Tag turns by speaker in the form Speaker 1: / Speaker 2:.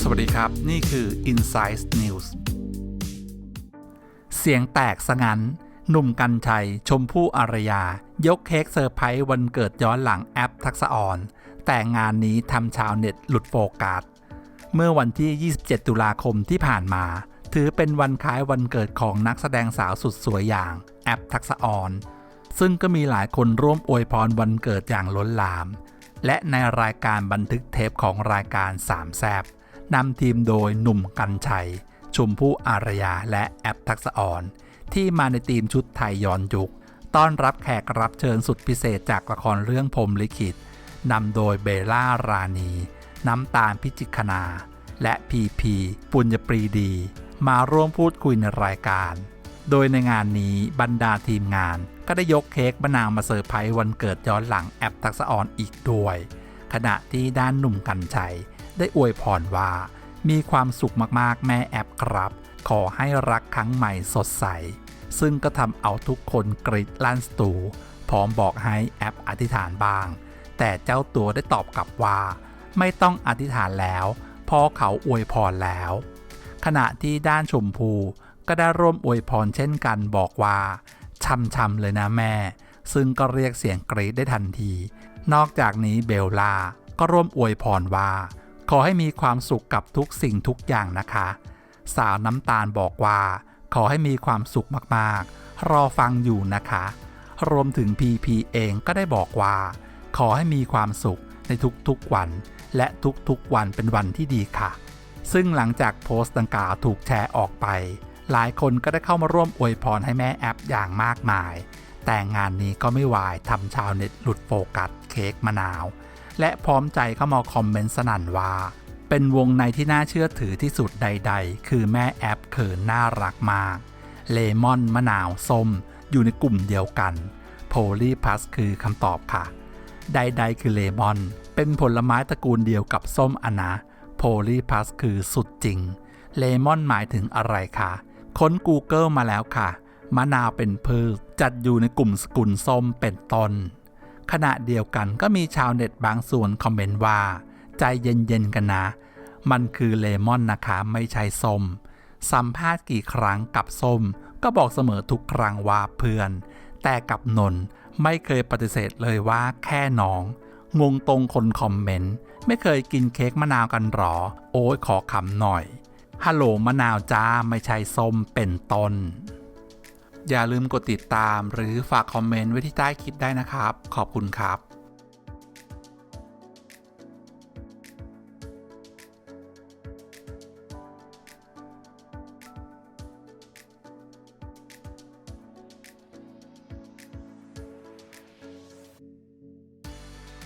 Speaker 1: สวัสดีครับ นี่คือ Insight News เสียงแตกสงันหนุ่มกัญชัย ชมพู่อารยา ยกเค้กเซอร์ไพรส์วันเกิดย้อนหลังแอปทักษะออน แต่งานนี้ทำชาวเน็ตหลุดโฟกัส เมื่อวันที่ 27 ตุลาคมที่ผ่านมา ถือเป็นวันคล้ายวันเกิดของนักแสดงสาวสุดสวยอย่างแอปทักษะออน ซึ่งก็มีหลายคนร่วมอวยพรวันเกิดอย่างล้นหลาม และในรายการบันทึกเทปของรายการสามแซบนำทีมโดยหนุ่มกัญชัยชมพู่อารยาและแอปทักษะออน ที่มาในทีมชุดไทยย้อนยุค ต้อนรับแขกรับเชิญสุดพิเศษจากละครเรื่องพรมลิขิตนำโดยเบลล่ารานีน้ำตาลพิจิกนา และพีพี ปุญญปรีดี มาร่วมพูดคุยในรายการ โดยในงานนี้บรรดาทีมงานก็ได้ยกเค้กมะนาวมาเซอร์ไพรส์วันเกิดย้อนหลังแอปทักษออนอีกด้วย ขณะที่ด้านหนุ่มกัญชัย ได้อวยพรว่า มีความสุขมากๆแม่แอปครับ ขอให้รักครั้งใหม่สดใส ซึ่งก็ทำเอาทุกคนกรีดลั่นสตู พร้อมบอกให้แอปอธิษฐานบ้าง แต่เจ้าตัวได้ตอบกลับว่า ไม่ต้องอธิษฐานแล้วเพราะเขาอวยพรแล้ว ขณะที่ด้านชมพู ก็ได้ร่วมอวยพรเช่นกันบอกว่าช่ำๆเลยนะแม่ ซึ่งก็เรียกเสียงกรี๊ดได้ทันที นอกจากนี้เบลล่าก็ร่วมอวยพรว่า ขอให้มีความสุขกับทุกสิ่งทุกอย่างนะคะ สาวน้ำตาลบอกว่า ขอให้มีความสุขมากๆ รอฟังอยู่นะคะ รวมถึงพีพีเองก็ได้บอกว่า ขอให้มีความสุขในทุกๆวัน และทุกๆวันเป็นวันที่ดีค่ะ ซึ่งหลังจากโพสต์ดังกล่าวถูกแชร์ออกไป หลายคนก็ได้เข้ามาร่วมอวยพรให้แม่แอปอย่างมากมาย แต่งานนี้ก็ไม่วายทำชาวเน็ตหลุดโฟกัสเค้กมะนาว และพร้อมใจเข้ามาคอมเมนต์สนั่นว่า เป็นวงในที่น่าเชื่อถือที่สุดใด ๆ คือแม่แอปเขินน่ารักมาก เลมอนมะนาวส้ม อยู่ในกลุ่มเดียวกันโพลีพัสคือคำตอบค่ะ ใด ๆ คือเลมอน เป็นผลไม้ตระกูลเดียวกับส้มอนะโพลีพัสคือสุดจริง เลมอนหมายถึงอะไรคะ ค้น Google มาแล้วค่ะ มะนาวเป็นพืชจัดอยู่ในกลุ่มสกุลส้มเป็นต้น ขณะเดียวกันก็มีชาวเน็ตบางส่วนคอมเมนต์ว่า ใจเย็นๆกันนะ มันคือเลมอนนะคะไม่ใช่ส้ม สัมภาษณ์กี่ครั้งกับส้ม ก็บอกเสมอทุกครั้งว่าเพื่อน แต่กับนนไม่เคยปฏิเสธเลยว่าแค่น้อง งงตรงคนคอมเมนต์ ไม่เคยกินเค้กมะนาวกันหรอ โอ้ยขอคำหน่อย ฮัลโหลมะนาวจ้าไม่ใช่ส้มเป็นต้น อย่าลืมกดติดตามหรือฝากคอมเมนต์ไว้ที่ใต้คลิปได้นะครับ ขอบคุณครับ